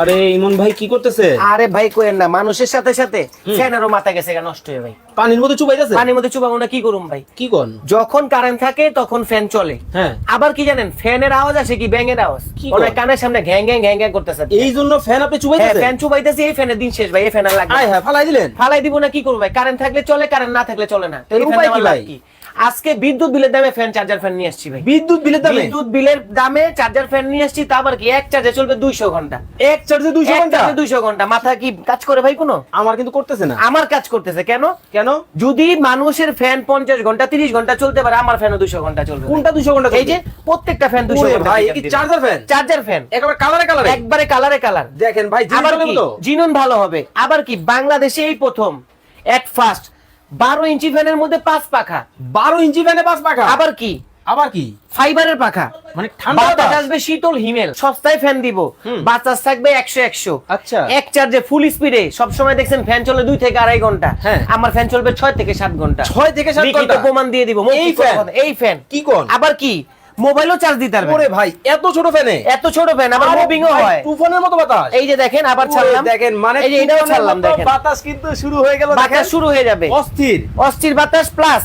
আরে ইমন ভাই কি করতেছে? আরে ভাই কোয়েন না মানুষের সাথে সাথে ফ্যানেরও মাথা গেছে গা নষ্ট হয়ে ভাই। পানির মধ্যে চুবাইতেছে? পানির মধ্যে চুবাবো না কি করুম ভাই? কি কোন? যখন কারেন্ট থাকে তখন ফ্যান চলে। হ্যাঁ। আবার কি জানেন ফ্যানের আওয়াজ আসে কি ব্যাঙের আওয়াজ? ওনার? কানের সামনে ঘ্যাং ঘ্যাং ঘ্যাং ঘ্যাং করতেছে। এই জন্য ফ্যান আপনি হ্যাঁ চুবাইতেছে ফ্যান চুবাইতেছি এই ফ্যানের দিন শেষ ভাই এই ফ্যান আর লাগবে হ্যাঁ ফালাই দিলেন? ফালাই দিব না কি করব ভাই? কারেন্ট থাকলে চলে কারেন্ট না থাকলে চলে না। তো উপায় কি ভাই? আজকে বিদ্যুৎ বিলের দামে ফ্যান চার্জার ফ্যান নিয়ে আসছি ভাই। বিদ্যুৎ বিলের দামে? বিদ্যুৎ বিলের দামে চার্জার ফ্যান নিয়ে আসছি তা আবার কি এক চার্জে চলবে দুইশো ঘণ্টা। এক চার্জে 200 ঘণ্টা? চার্জে দুইশো ঘণ্টা। মাথা কি কাজ করে ভাই কোনো? আমার কিন্তু করতেছে না। আমার কাজ করতেছে কেন? কেন? যদি মানুষের ফ্যান পঞ্চাশ ঘণ্টা তিরিশ ঘণ্টা চলতে পারে আমার ফ্যানও দুইশো ঘণ্টা চলবে কোনটা 200 ঘণ্টা এই যে প্রত্যেকটা ফ্যান দুইশো ওরে ঘণ্টা ভাই কি চার্জার ফ্যান চার্জার ফ্যান একেবারে কালারে কালারে একবারে কালারে কালার দেখেন ভাই আবার কি? জিনন ভালো হবে। আবার কি? বাংলাদেশে এই প্রথম এক ফার্স্ট বারো ইঞ্চি ফ্যানের মধ্যে পাঁচ পাখা। 12 ইঞ্চি ফ্যানে পাঁচ পাখা। আবার কি? আবার কি? ফাইবারের পাখা। মানে ঠান্ডা বাতাস? আসবে শীতল হিমেল। সস্তায় ফ্যান দিব। বাতাস থাকবে একশো একশো। আচ্ছা। এক চার্জে ফুল স্পিডে সব সময় দেখছেন ফ্যান চলে দুই থেকে আড়াই ঘণ্টা। হ্যাঁ। আমার ফ্যান চলবে ছয় থেকে সাত ঘণ্টা। 6 থেকে 7 লিখিত ঘণ্টা? প্রমাণ দিয়ে দিব। এই ফ্যান? এই ফ্যান কি কোন? আবার কি? মোবাইলও চার্জ দিতে পারবে। ওরে ভাই এত ছোট ফ্যানে এত ছোট ফ্যান আবার মুভিংও ভাই, হয়। তুফানের মতো বাতাস। এই যে দেখেন আবার ছাড়লাম। দেখেন মানে এই যে এটাও ছাড়লাম দেখেন। বাতাস কিন্তু শুরু হয়ে গেল বাতাস শুরু হয়ে যাবে। অস্থির। অস্থির বাতাস প্লাস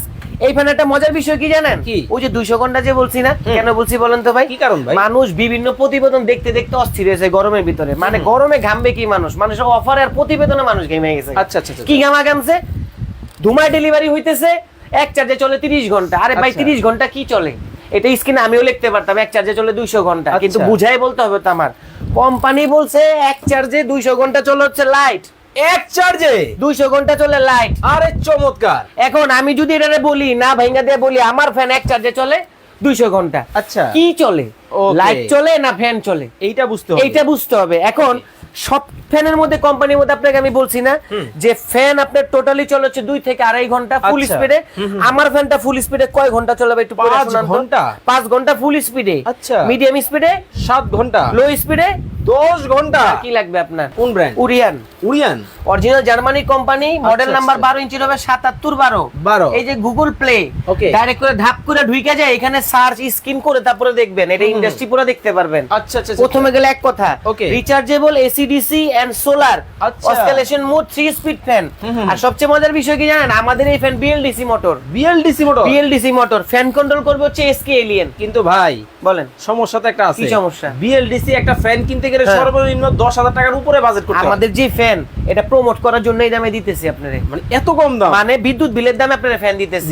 এই ফ্যান একটা মজার বিষয় কি জানেন? কি? ওই যে দুইশো ঘণ্টা যে বলছি না কেন বলছি বলেন তো ভাই? কি কারণ ভাই? মানুষ বিভিন্ন প্রতিবেদন দেখতে দেখতে অস্থির হয়েছে গরমের ভিতরে। মানে গরমে ঘামবে কি মানুষ? মানুষের অফার আর প্রতিবেদনে মানুষ ঘেমে গেছে। আচ্ছা আচ্ছা আচ্ছা। কি ঘামা ঘামছে? ধুমায় ডেলিভারি হইতেছে এক চার্জে চলে তিরিশ ঘণ্টা। আরে ভাই আচ্ছা। তিরিশ ঘণ্টা কি চলে? এটা স্ক্রিনে আমিও লিখতে পারতাম এক চার্জে চলে দুইশো ঘণ্টা। আচ্ছা। কিন্তু বুঝাই বলতে হবে তো আমার। কোম্পানি বলছে এক চার্জে দুইশো ঘণ্টা চলে হচ্ছে লাইট এক চার্জে দুইশো ঘণ্টা চলে লাইট। আরে চমৎকার। এখন আমি যদি এটারে বলি না ভাইঙ্গা দিয়ে বলি আমার ফ্যান এক চার্জে চলে দুইশো ঘণ্টা। আচ্ছা। কি চলে? লাইট চলে না ফ্যান চলে? এইটা বুঝতে হবে। এইটা বুঝতে হবে। এখন সব ফ্যানের মধ্যে কোম্পানির মধ্যে আপনাকে আমি বলছি না যে ফ্যান আপনার টোটালি চলে হচ্ছে দুই থেকে আড়াই ঘণ্টা ফুল আচ্ছা। স্পিডে আমার ফ্যানটা ফুল স্পিডে কয় ঘণ্টা চলে একটু পাঁচ ঘণ্টা? পাঁচ ঘণ্টা ফুল স্পিডে আচ্ছা। মিডিয়াম স্পিডে সাত ঘণ্টা? লো স্পিডে দশ ঘণ্টা। কি লাগবে আপনার? কোন ব্র্যান্ড উরিয়ান। অরিজিনাল জার্মানি কোম্পানি মডেল আচ্ছা, নাম্বার আচ্ছা। বারো ইঞ্চির হবে সাতাত্তর বারো। 12 এই যে গুগল প্লে. ডাইরেক্ট করে ধাপ করে যায় এখানে সার্চ স্ক্রিন করে তারপরে দেখবেন। এটা ইন্ডাস্ট্রি পুরো দেখতে পারবেন। আচ্ছা আচ্ছা প্রথমে গেলে এক কথা. Rechargeable AC DC and solar আচ্ছা। Mode three speed fan. আর সবচেয়ে মজার বিষয় কি জানেন? আমাদের এই fan BLDC motor BLDC motor BLDC motor fan control করবে হচ্ছে এসকে এলিয়েন কিন্তু ভাই বলেন। সমস্যা তো একটা আছে। কি সমস্যা? বিএলডিসি একটা ফ্যান কিনতে গেলে হ্যাঁ। সর্বনিম্ন দশ হাজার টাকার উপরে বাজেট করতে আমাদের যে ফ্যান এটা প্রমোট করার জন্য এই দামে দিতেছি আপনারে। মানে এত কম দাম? মানে বিদ্যুৎ বিলের দামে আপনারা ফ্যান দিতেছি।